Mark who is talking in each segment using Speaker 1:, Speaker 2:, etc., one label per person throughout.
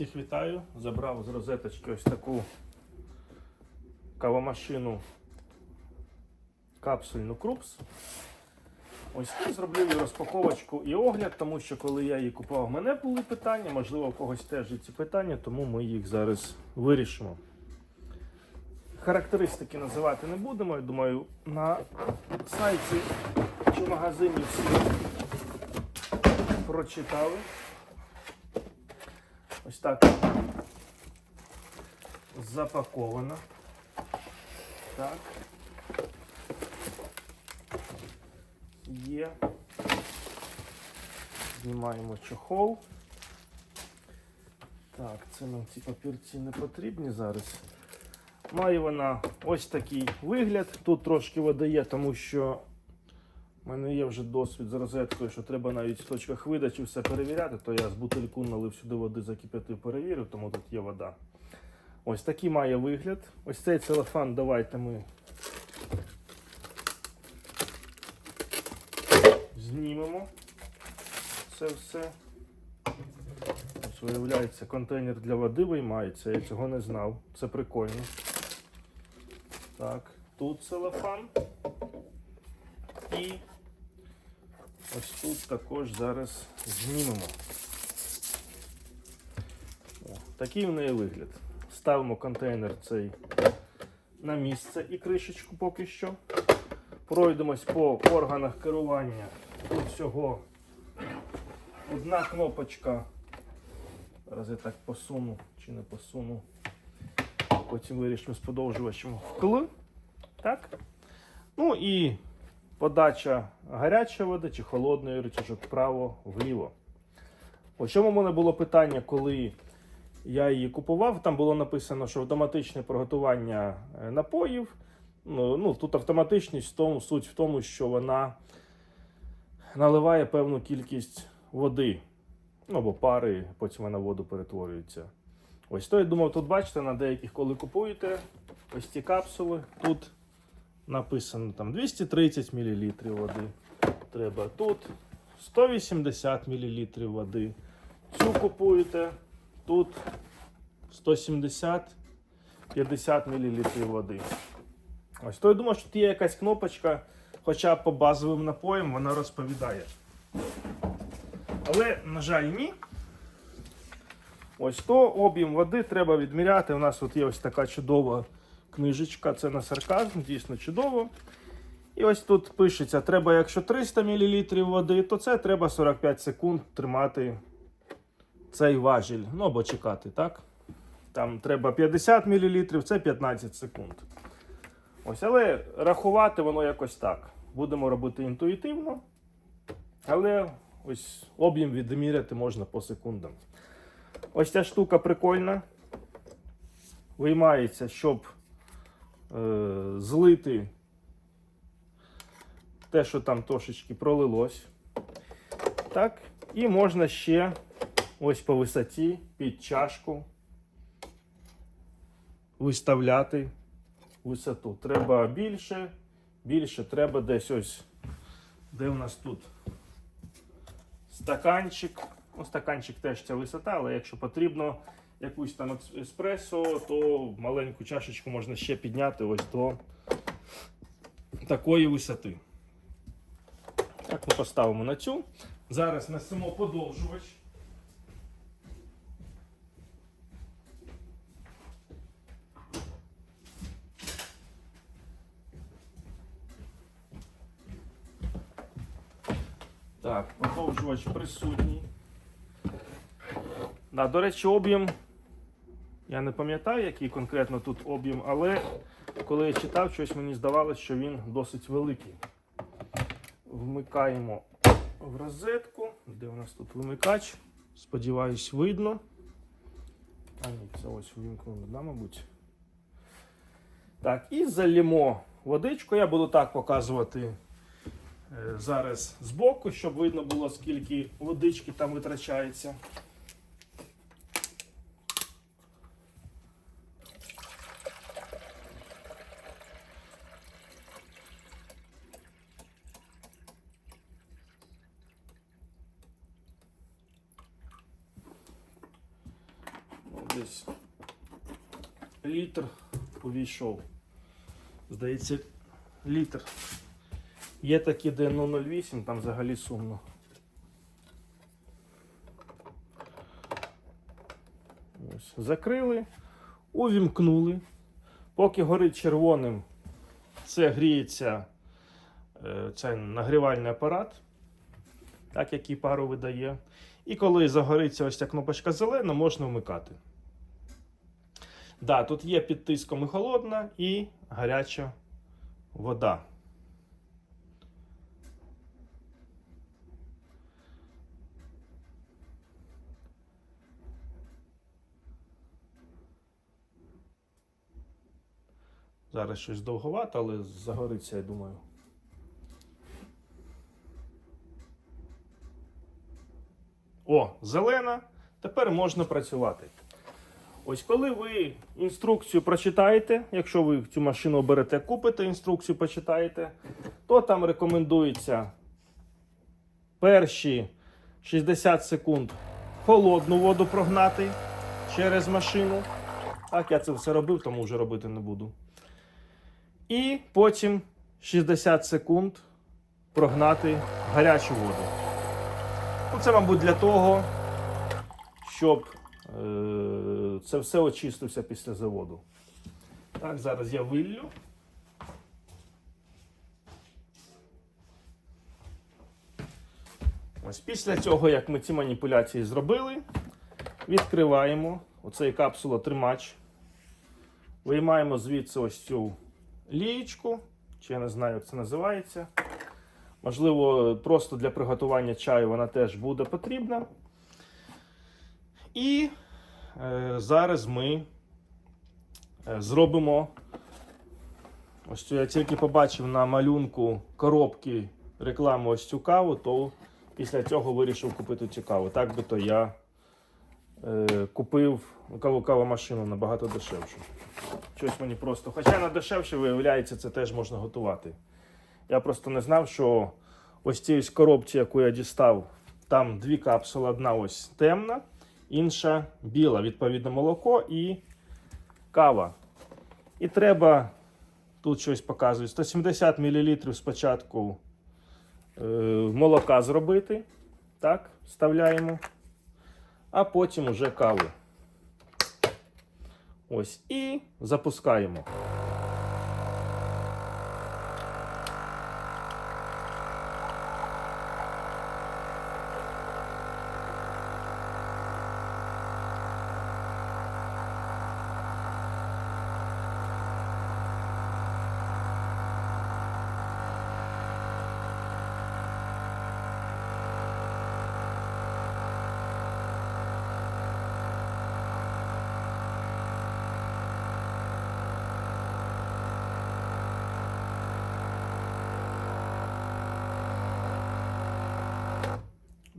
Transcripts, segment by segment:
Speaker 1: Всіх вітаю. Забрав з розеточки ось таку кавомашину капсульну Крупс. Ось тут зробив і розпаковочку і огляд, тому що коли я її купував, в мене були питання, можливо, у когось теж є ці питання, тому ми їх зараз вирішимо. Характеристики називати не будемо. Я думаю, на сайті чи магазині всі прочитали. Так запаковано. Так. Є. Знімаємо чохол. Так, це нам ці папірці не потрібні зараз. Має вона ось такий вигляд. Тут трошки води є, тому що в мене є вже досвід з розеткою, що треба навіть в точках видачі все перевіряти, то я з бутильку налив сюди води, закип'ятив, перевірив, тому тут є вода. Ось такий має вигляд. Ось цей целофан давайте ми знімемо це все. Ось виявляється, контейнер для води виймається, я цього не знав. Це прикольно. Так, тут целофан. І ось тут також зараз знімемо. О, такий в неї вигляд. Ставимо контейнер цей на місце і кришечку поки що. Пройдемось по органах керування. Тут всього одна кнопочка. Зараз я так посуну чи не посуну. Потім вирішимо з подовжувачем вкл. Так. Ну і подача гарячої води чи холодної речашок вправо вліво. У чому в мене було питання, коли я її купував? Там було написано, що автоматичне приготування е, напоїв. Ну, ну, тут автоматичність в тому, суть в тому, що вона наливає певну кількість води. Ну, або пари, потім вона воду перетворюється. Ось то я думав, тут бачите, на деяких, коли купуєте ось ці капсули, тут написано там 230 мл води. Треба тут 180 мл води. Цю купуєте, тут 170 50 мл води. Ось то я думав, що тут є якась кнопочка, хоча по базовим напоям вона розповідає. Але, на жаль, ні. Ось то об'єм води треба відміряти. У нас от є ось така чудова книжечка, це на сарказм, дійсно чудово. І ось тут пишеться: треба, якщо 300 мл води, то це треба 45 секунд тримати цей важіль. Ну або чекати, так? Там треба 50 мл, це 15 секунд. Ось, але рахувати воно якось так. Будемо робити інтуїтивно. Але ось об'єм відміряти можна по секундам. Ось ця штука прикольна. Виймається, щоб злити те, що там трошечки пролилось. Так. І можна ще ось по висоті під чашку виставляти висоту. Треба більше, більше треба десь ось, де у нас тут стаканчик. Ну, стаканчик теж ця висота, але якщо потрібно якусь там еспресо, то маленьку чашечку можна ще підняти ось до такої висоти. Так, ми поставимо на цю. Зараз несемо подовжувач. Так, подовжувач присутній. Да, до речі, об'єм. Я не пам'ятаю, який конкретно тут об'єм, але коли я читав, щось мені здавалося, що він досить великий. Вмикаємо в розетку. Де у нас тут вимикач? Сподіваюсь, видно. А ні, це ось вимкнув, да, мабуть. Так, і залімо водичку. Я буду так показувати е, зараз збоку, щоб видно було, скільки водички там витрачається. Десь літр увійшов. Здається, літр. Є такі, де 0,08, там взагалі сумно. Ось, закрили, увімкнули. Поки горить червоним, це гріється е, цей нагрівальний апарат, так який пару видає. І коли загориться ось ця кнопочка зелена, можна вмикати. Да, тут є під тиском і холодна, і гаряча вода. Зараз щось довговато, але загориться, я думаю. О, зелена. Тепер можна працювати. Ось коли ви інструкцію прочитаєте, якщо ви цю машину берете, купите, інструкцію почитаєте, то там рекомендується перші 60 секунд холодну воду прогнати через машину. Так, я це все робив, тому вже робити не буду. І потім 60 секунд прогнати гарячу воду. Це, мабуть, для того, щоб це все очистився після заводу. Так, зараз я виллю. Ось після цього, як ми ці маніпуляції зробили, відкриваємо оцей капсулотримач. Виймаємо звідси ось цю лієчку, чи я не знаю, як це називається. Можливо, просто для приготування чаю вона теж буде потрібна. І е, зараз ми е, зробимо. Ось цю я тільки побачив на малюнку коробки рекламу ось цю каву, то після цього вирішив купити цю каву. Так би то я е, купив каву кавомашину набагато дешевшу. Щось мені просто. Хоча на дешевше, виявляється, це теж можна готувати. Я просто не знав, що ось цій коробці, яку я дістав, там дві капсули, одна ось темна, інша біла, відповідно, молоко і кава. І треба, тут щось показує, 170 мл спочатку е, молока зробити. Так, вставляємо. А потім уже каву. Ось. І запускаємо.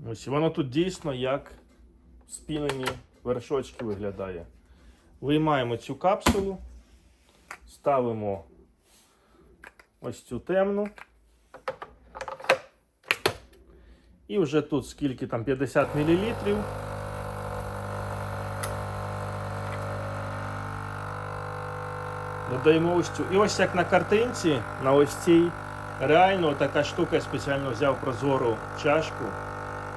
Speaker 1: Ось воно тут дійсно як спінені вершочки виглядає. Виймаємо цю капсулу, ставимо ось цю темну. І вже тут скільки там 50 мл. Додаємо ось цю. І ось як на картинці, на ось цій, реально така штука я спеціально взяв прозору чашку.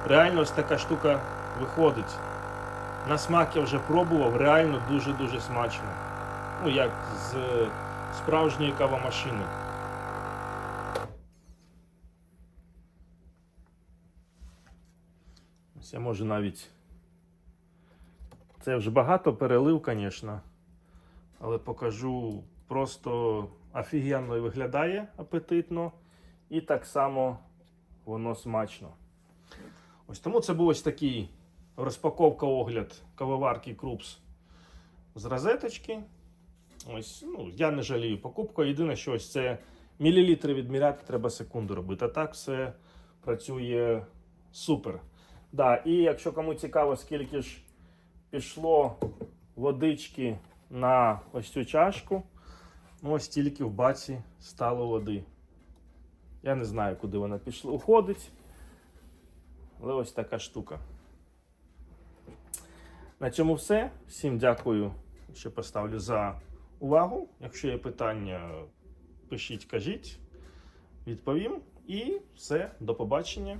Speaker 1: Реально ось така штука виходить. На смак я вже пробував, реально дуже-дуже смачно. Ну, як з справжньої кавомашини. Ось я можу навіть. Це вже багато перелив, звісно. Але покажу просто офігенно виглядає апетитно. І так само воно смачно. Ось тому це був ось такий розпаковка огляд кавоварки Крупс з розеточки. Ось, ну, я не жалію покупку. Єдине, що ось це мілілітри відміряти, треба секунду робити. А так все працює супер. Да, і якщо кому цікаво, скільки ж пішло водички на ось цю чашку, ну ось тільки в баці стало води. Я не знаю, куди вона пішла. Уходить. Але ось така штука. На цьому все. Всім дякую, що поставлю за увагу. Якщо є питання, пишіть, кажіть, відповім. І все, до побачення.